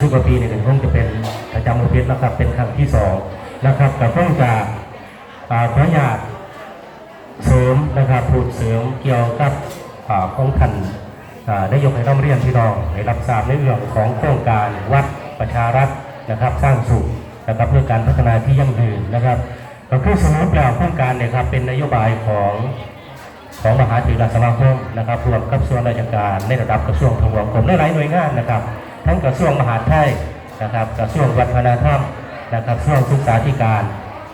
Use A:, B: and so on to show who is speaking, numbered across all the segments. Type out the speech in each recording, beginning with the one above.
A: ทุกปีเนี่ยคงจะเป็นประจำอุทิศนะครับเป็นครั้งที่สองนะครับแต่คงจะอ่าขออนุญาตเสริมนะครับพูดเสริมเกี่ยวกับอ่าของท่านอ่านายกให้ต้องเรียนพี่น้องให้รับทราบในเรื่องของโครงการวัดประชารัฐนะครับ สร้างสุขนะครับเพื่อการพัฒนาที่ยั่งยืนนะครับก็คือสรุปแล้วโครงการเนี่ยครับเป็นนโยบายของของมหาเถรสมาคมนะครับรวมกับส่วนราชการในระดับกระทรวงทบวงกรมหลายหน่วยงานนะครับ ทั้งกระทรวงมหาดไทยนะครับกระทรวงวัฒนธรรมนะครับกระทรวงศึกษาธิการ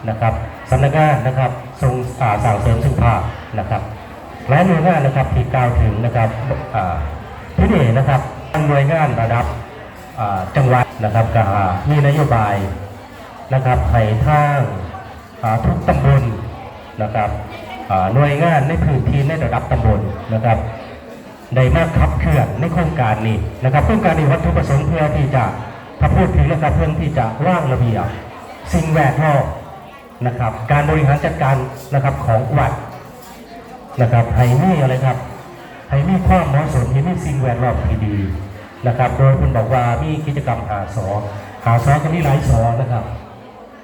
A: นะครับสำนักงานนะครับทรงอ่าสั่งเสริมสุขภาพนะครับหลายหน่วยงานนะครับที่กล่าวถึงนะครับที่นี่นะครับหน่วยงานระดับจังหวัดนะครับก็มีนโยบายนะครับให้ทางอ่าทุกตำบลนะครับหน่วยงานในพื้นที่ในระดับตำบลนะครับ ได้มาขับเคลื่อนในโครงการนี้นะครับโครงการนี้วัตถุประสงค์เพื่อที่จะถ้าพูดถึงนะครับเพื่อที่จะร่างระเบียบสิ่งแวดล้อมนะครับ การบริหารจัดการนะครับของวัดนะครับให้มีอะไรครับให้มีความเหมาะสมให้มีสิ่งแวดล้อมที่ดีนะครับ โดยคุณบอกว่ามีกิจกรรมหาสอหาสอก็มีหลายสอนะครับ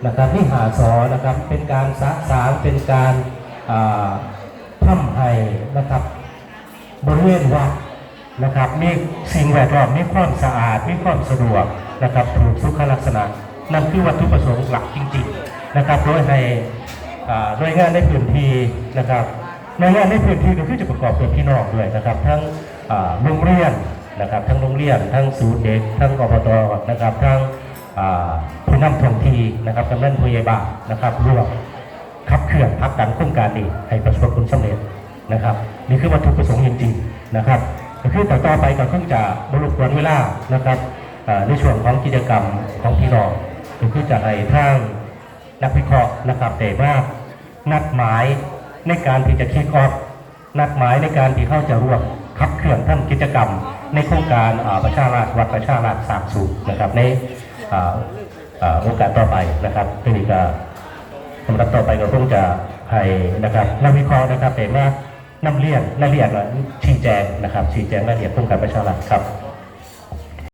A: นะครับที่หาสอนะครับเป็นการสะสางเป็นการทำให้นะครับ บริเวณวัดนะครับ มีสิ่งแวดล้อมมีความสะอาดมีความสะดวกนะครับถูกสุขลักษณะนั่นคือวัตถุประสงค์หลักจริง ๆนะครับโดยให้อ่าหน่วยงานในพื้นที่นะครับหน่วยงานในพื้นที่ก็คือจะประกอบด้วยพี่น้องด้วยนะครับ ทั้งโรงเรียนนะครับทั้งโรงเรียน ทั้งศูนย์เด็ก ทั้งอบตนะครับ ทั้งผู้นำท้องที่นะครับกำนันผู้ใหญ่บ้านนะครับร่วมขับเคลื่อนพักดันโครงการนี้ให้ประสบผลสำเร็จ นะครับนี่คือวัตถุประสงค์จริงๆนะครับก็คือต่อต่อไปก็คงจะบรบกวนเวลานะครับในช่วงของกิจกรรมของพี่น้องก็คือจะให้ทางนักวิเคราะห์นะครับแต่ว่านัดหมายในการที่จะคิกออฟนัดหมายในการที่เข้าจะร่วมขับเคลื่อนท่านกิจกรรม ในโครงการประชาราชวัดประชาราชสามสูตรนะครับในโอกาสต่อไปนะครับทีนี้ก็สำหรับต่อไปก็คงจะให้นะครับนักวิเคราะห์นะครับแต่ว่า นำเรียนรายละเอียดมาชี้แจงนะครับชี้แจงรายละเอียดพุ่งการประชาชนครับ